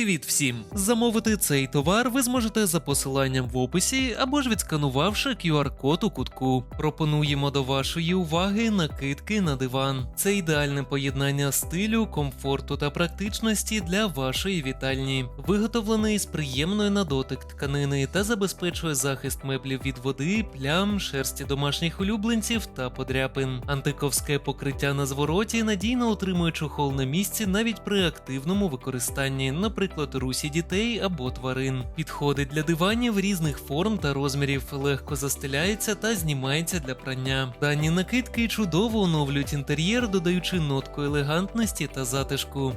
Привіт всім! Замовити цей товар ви зможете за посиланням в описі або ж відсканувавши QR-код у кутку. Пропонуємо до вашої уваги накидки на диван. Це ідеальне поєднання стилю, комфорту та практичності для вашої вітальні. Виготовлений з приємної на дотик тканини та забезпечує захист меблів від води, плям, шерсті домашніх улюбленців та подряпин. Антиковське покриття на звороті надійно утримує чохол на місці навіть при активному використанні, наприклад, русі дітей або тварин. Підходить для диванів різних форм та розмірів, легко застеляється та знімається для прання. Дані накидки чудово оновлюють інтер'єр, додаючи нотку елегантності та затишку.